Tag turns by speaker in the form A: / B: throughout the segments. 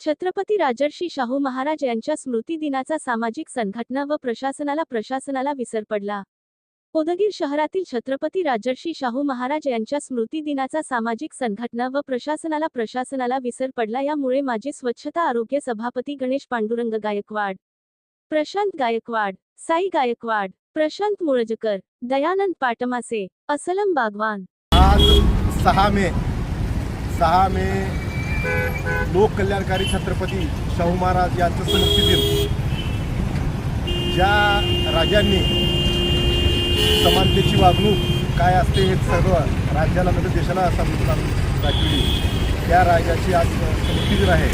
A: छत्रपती राजर्षी शाहू महाराज यांच्या स्मृतिदिनाचा सामाजिक संघटना व प्रशासनाला प्रशासनाला विसर पडला. उदगीर शहरातील छत्रपती राजर्षी शाहू महाराज यांच्या स्मृतिदिनाचा सामाजिक संघटना व प्रशासनाला प्रशासनाला विसर पडला यामुळे माजी स्वच्छता आरोग्य सभापती गणेश पांडुरंग गायकवाड प्रशांत गायकवाड साई गायकवाड प्रशांत मुळजकर दयानंद पाटमासे असलम बागवान.
B: आज सहा मे सहा मे लोक कल्याणकारी छत्रपती शाहू महाराज यांचं स्मृती दिन. ज्या राजांनी समानतेची वागणूक काय असते हे सर्व राज्याला म्हणजे देशाला समजून दाखवली त्या राजाची आज स्मृती दिन आहे.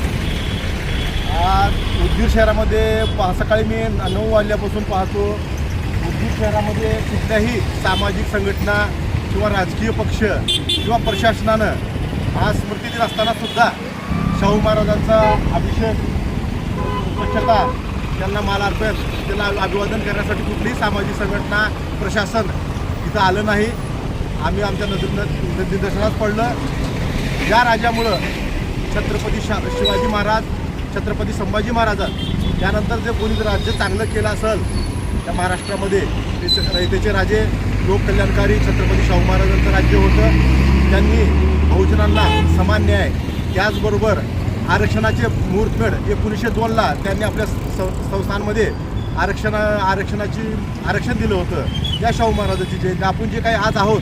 B: आज उदगीर शहरामध्ये पहा सकाळी मी नऊ वाजल्यापासून पाहतो उदगीर शहरामध्ये कुठल्याही सामाजिक संघटना किंवा राजकीय पक्ष किंवा प्रशासनानं आज स्मृती दिन असताना सुद्धा शाहू महाराजांचा अभिषेक स्वच्छता त्यांना मालार्पण त्यांना अभिवादन करण्यासाठी कुठलीही सामाजिक संघटना प्रशासन इथं आलं नाही. आम्ही आमच्या नजर निदर्शनात पडलं. या राजामुळं छत्रपती शा शिवाजी महाराज छत्रपती संभाजी महाराज त्यानंतर जे कोणी जर राज्य चांगलं केलं असेल त्या महाराष्ट्रामध्ये ते स- रयतेचे राजे लोककल्याणकारी छत्रपती शाहू महाराजांचं राज्य होतं. त्यांनी बहुजनांना समान न्याय त्याचबरोबर आरक्षणाचे मुहूर्तमेढ एकोणीसशे दोनला त्यांनी आपल्या संस्थांमध्ये आरक्षण आरक्षणाची आरक्षण दिलं होतं. या शाहू महाराजाची जे आपण जे काही आज आहोत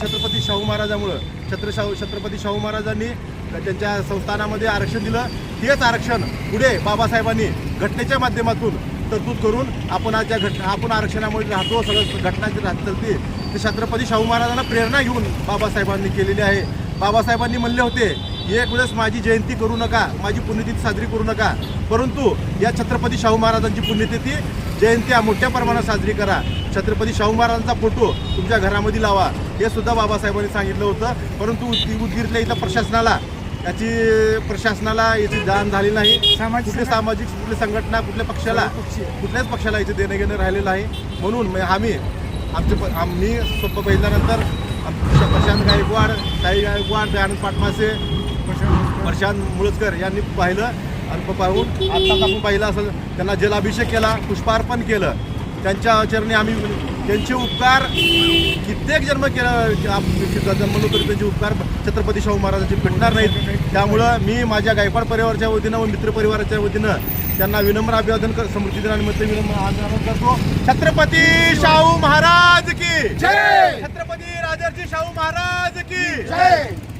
B: छत्रपती शाहू महाराजामुळं छत्र शाहू छत्रपती शाहू महाराजांनी त्यांच्या संस्थानामध्ये आरक्षण दिलं. तेच आरक्षण पुढे बाबासाहेबांनी घटनेच्या माध्यमातून तरतूद करून आपण आज ज्या घटना आपण आरक्षणामुळे राहतो सगळं घटनाची राहत चालते ते छत्रपती शाहू महाराजांना प्रेरणा घेऊन बाबासाहेबांनी केलेली आहे. बाबासाहेबांनी म्हणले होते एक वेळेस माझी जयंती करू नका माझी पुण्यतिथी साजरी करू नका. परंतु या छत्रपती शाहू महाराजांची पुण्यतिथी जयंती मोठ्या प्रमाणात साजरी करा. छत्रपती शाहू महाराजांचा फोटो तुमच्या घरामध्ये लावा. हे सुद्धा बाबासाहेबांनी सांगितलं होतं. परंतु उद- उदगीरच्या इथं प्रशासनाला याची प्रशासनाला याची जाण झाली नाही. कुठले सामाजिक कुठली संघटना कुठल्या पक्षाला कुठल्याच पक्षाला याचे देणं घेणं राहिलेलं नाही म्हणून आम्ही आमचे प- आम्ही सोप्प पहिल्यानंतर प्रशांत गायकवाड साई गायकवाड दयानंद पाटमासे प्रशांत मुळजकर यांनी पाहिलं. आणि पाहून आत्ताच आपण पाहिलं असेल त्यांना जलाभिषेक केला पुष्पार्पण केलं. त्यांच्या चरणी आम्ही त्यांचे उपकार कित्येक जन्म केलं आप- जन्मलो तरी त्यांचे उपकार छत्रपती शाहू महाराजांचे भेटणार नाहीत. त्यामुळं मी माझ्या गायकवाड परिवाराच्या वतीनं व मित्र परिवाराच्या वतीनं त्यांना विनम्र अभिवादन कर स्मृती दिनानिमित्त विनम्र अभिवादन करतो. छत्रपती शाहू महाराज की!
C: जय!
B: छत्रपती राजर्षी शाहू महाराज की!
C: जय!